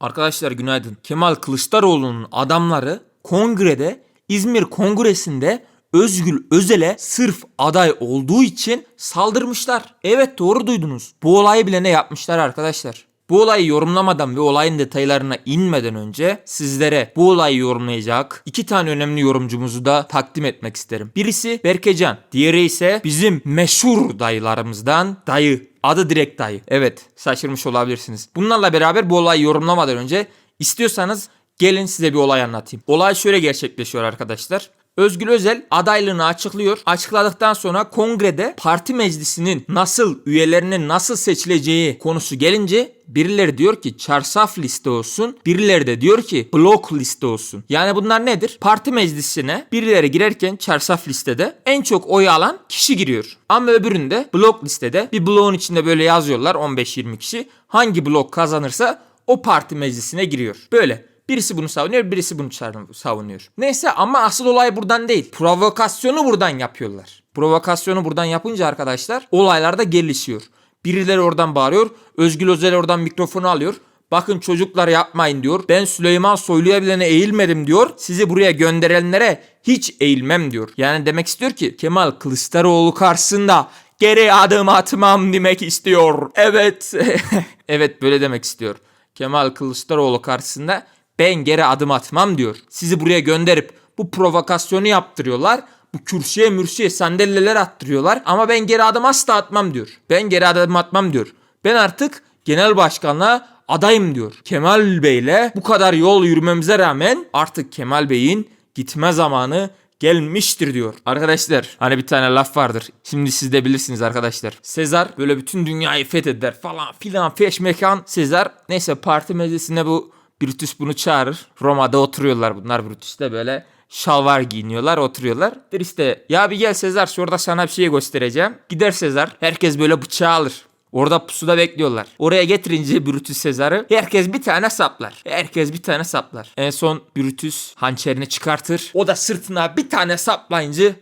Arkadaşlar günaydın. Kemal Kılıçdaroğlu'nun adamları kongrede İzmir Kongresi'nde Özgül Özel'e sırf aday olduğu için saldırmışlar. Evet doğru duydunuz. Bu olayı bile ne yapmışlar arkadaşlar. Bu olayı yorumlamadan ve olayın detaylarına inmeden önce sizlere bu olayı yorumlayacak iki tane önemli yorumcumuzu da takdim etmek isterim. Birisi Berkecan, diğeri ise bizim meşhur dayılarımızdan dayı. Adı direkt dayı. Evet şaşırmış olabilirsiniz. Bunlarla beraber bu olayı yorumlamadan önce istiyorsanız gelin size bir olay anlatayım. Olay şöyle gerçekleşiyor arkadaşlar. Özgür Özel adaylığını açıklıyor. Açıkladıktan sonra kongrede parti meclisinin nasıl üyelerinin nasıl seçileceği konusu gelince birileri diyor ki çarsaf liste olsun. Birileri de diyor ki blok liste olsun. Yani bunlar nedir? Parti meclisine birileri girerken çarsaf listede en çok oy alan kişi giriyor. Ama öbüründe blok listede bir bloğun içinde böyle yazıyorlar 15-20 kişi. Hangi blok kazanırsa o parti meclisine giriyor. Böyle. Birisi bunu savunuyor, birisi bunu savunuyor. Neyse ama asıl olay buradan değil. Provokasyonu buradan yapıyorlar. Provokasyonu buradan yapınca arkadaşlar olaylar da gelişiyor. Birileri oradan bağırıyor. Özgül Özel oradan mikrofonu alıyor. Bakın çocuklar yapmayın diyor. Ben Süleyman Soylu'ya bilene eğilmedim diyor. Sizi buraya gönderenlere hiç eğilmem diyor. Yani demek istiyor ki Kemal Kılıçdaroğlu karşısında geri adım atmam demek istiyor. Evet. evet böyle demek istiyor. Kemal Kılıçdaroğlu karşısında ben geri adım atmam diyor. Sizi buraya gönderip bu provokasyonu yaptırıyorlar. Bu kürsüye mürsüye sandalyeler attırıyorlar. Ama ben geri adım asla atmam diyor. Ben geri adım atmam diyor. Ben artık genel başkanlığa adayım diyor. Kemal Bey'le bu kadar yol yürümemize rağmen artık Kemal Bey'in gitme zamanı gelmiştir diyor. Arkadaşlar hani bir tane laf vardır. Şimdi siz de bilirsiniz arkadaşlar. Sezar böyle bütün dünyayı fetheder falan filan feş mekan. Sezar neyse parti meclisine bu Brutus bunu çağırır. Roma'da oturuyorlar bunlar Brutus'ta böyle şalvar giyiniyorlar oturuyorlar. Der işte ya bir gel Sezar şurada sana bir şey göstereceğim. Gider Sezar herkes böyle bıçağı alır. Orada pusuda bekliyorlar. Oraya getirince Brutus Sezar'ı herkes bir tane saplar. Herkes bir tane saplar. En son Brutus hançerini çıkartır. O da sırtına bir tane saplayınca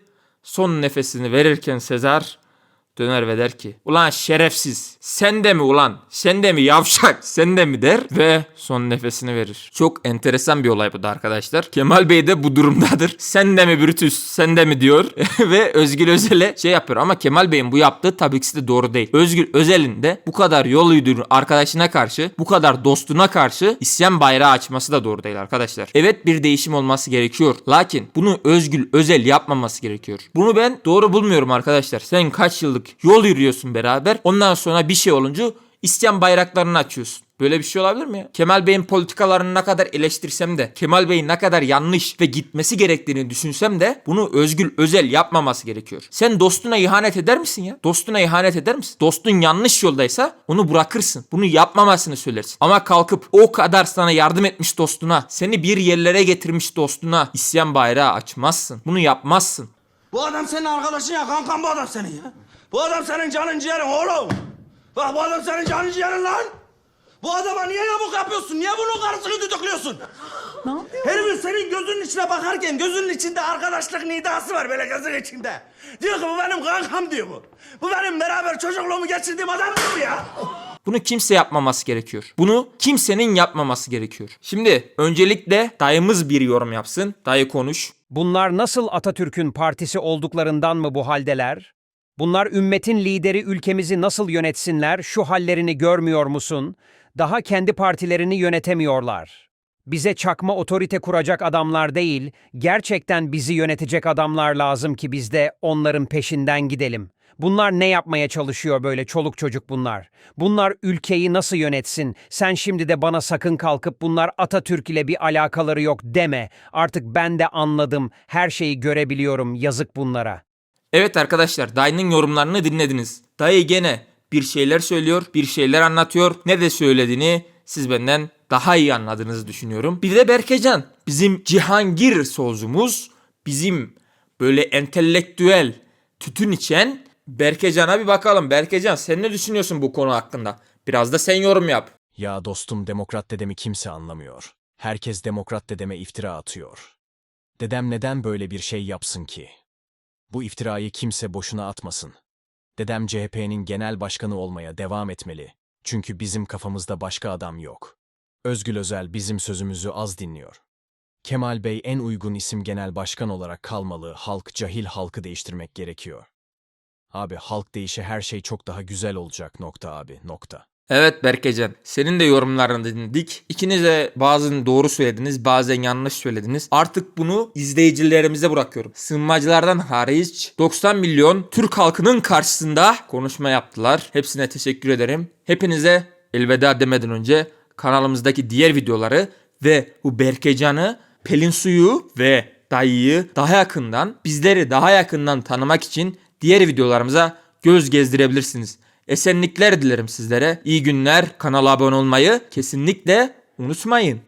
son nefesini verirken Sezar döner ve der ki ulan şerefsiz sen de mi ulan sen de mi yavşak sen de mi der ve son nefesini verir. Çok enteresan bir olay bu da arkadaşlar. Kemal Bey de bu durumdadır. Sen de mi Brutus sen de mi diyor ve Özgür Özel'e şey yapıyor ama Kemal Bey'in bu yaptığı tabii ki de doğru değil. Özgür Özel'in de bu kadar yol yürüdüğü arkadaşına karşı bu kadar dostuna karşı isyan bayrağı açması da doğru değil arkadaşlar. Evet bir değişim olması gerekiyor. Lakin bunu Özgül Özel yapmaması gerekiyor. Bunu ben doğru bulmuyorum arkadaşlar. Sen kaç yıllık yol yürüyorsun beraber. Ondan sonra bir şey olunca isyan bayraklarını açıyorsun. Böyle bir şey olabilir mi ya? Kemal Bey'in politikalarını ne kadar eleştirsem de, Kemal Bey'in ne kadar yanlış ve gitmesi gerektiğini düşünsem de bunu Özgül Özel yapmaması gerekiyor. Sen dostuna ihanet eder misin ya? Dostuna ihanet eder misin? Dostun yanlış yoldaysa onu bırakırsın. Bunu yapmamasını söylersin. Ama kalkıp o kadar sana yardım etmiş dostuna, seni bir yerlere getirmiş dostuna isyan bayrağı açmazsın. Bunu yapmazsın. Bu adam senin arkadaşın ya kankam bu adam senin ya. Bu adam senin canın ciğerin oğlum. Bak bu adam senin canın ciğerin lan. Bu adama niye yamuk yapıyorsun? Niye bunun karısını tutukluyorsun? Ne yapıyor? Herifin senin gözünün içine bakarken gözünün içinde arkadaşlık nidası var böyle gözün içinde. Diyor ki bu benim kankam diyor bu. Bu benim beraber çocukluğumu geçirdiğim adam diyor ya. Bunu kimse yapmaması gerekiyor. Bunu kimsenin yapmaması gerekiyor. Şimdi öncelikle dayımız bir yorum yapsın. Dayı konuş. Bunlar nasıl Atatürk'ün partisi olduklarından mı bu haldeler? Bunlar ümmetin lideri ülkemizi nasıl yönetsinler şu hallerini görmüyor musun? Daha kendi partilerini yönetemiyorlar. Bize çakma otorite kuracak adamlar değil, gerçekten bizi yönetecek adamlar lazım ki biz de onların peşinden gidelim. Bunlar ne yapmaya çalışıyor böyle çoluk çocuk bunlar? Bunlar ülkeyi nasıl yönetsin? Sen şimdi de bana sakın kalkıp bunlar Atatürk ile bir alakaları yok deme. Artık ben de anladım. Her şeyi görebiliyorum. Yazık bunlara. Evet arkadaşlar dayının yorumlarını dinlediniz. Dayı gene bir şeyler söylüyor, bir şeyler anlatıyor. Ne de söylediğini siz benden daha iyi anladığınızı düşünüyorum. Bir de Berkecan bizim Cihangir solcumuz, bizim böyle entelektüel tütün içen Berkecan'a bir bakalım. Berkecan sen ne düşünüyorsun bu konu hakkında? Biraz da sen yorum yap. Ya dostum demokrat dedemi kimse anlamıyor. Herkes demokrat dedeme iftira atıyor. Dedem neden böyle bir şey yapsın ki? Bu iftirayı kimse boşuna atmasın. Dedem CHP'nin genel başkanı olmaya devam etmeli. Çünkü bizim kafamızda başka adam yok. Özgül Özel bizim sözümüzü az dinliyor. Kemal Bey en uygun isim genel başkan olarak kalmalı, halk cahil halkı değiştirmek gerekiyor. Abi halk değişe her şey çok daha güzel olacak nokta abi nokta. Evet Berkecan, senin de yorumlarını dinledik. İkiniz de bazen doğru söylediniz, bazen yanlış söylediniz. Artık bunu izleyicilerimize bırakıyorum. Sığınmacılardan hariç 90 milyon Türk halkının karşısında konuşma yaptılar. Hepsine teşekkür ederim. Hepinize elveda demeden önce kanalımızdaki diğer videoları ve bu Berkecan'ı, Pelin Suyu ve Dayı'yı daha yakından, bizleri daha yakından tanımak için diğer videolarımıza göz gezdirebilirsiniz. Esenlikler dilerim sizlere. İyi günler. Kanala abone olmayı kesinlikle unutmayın.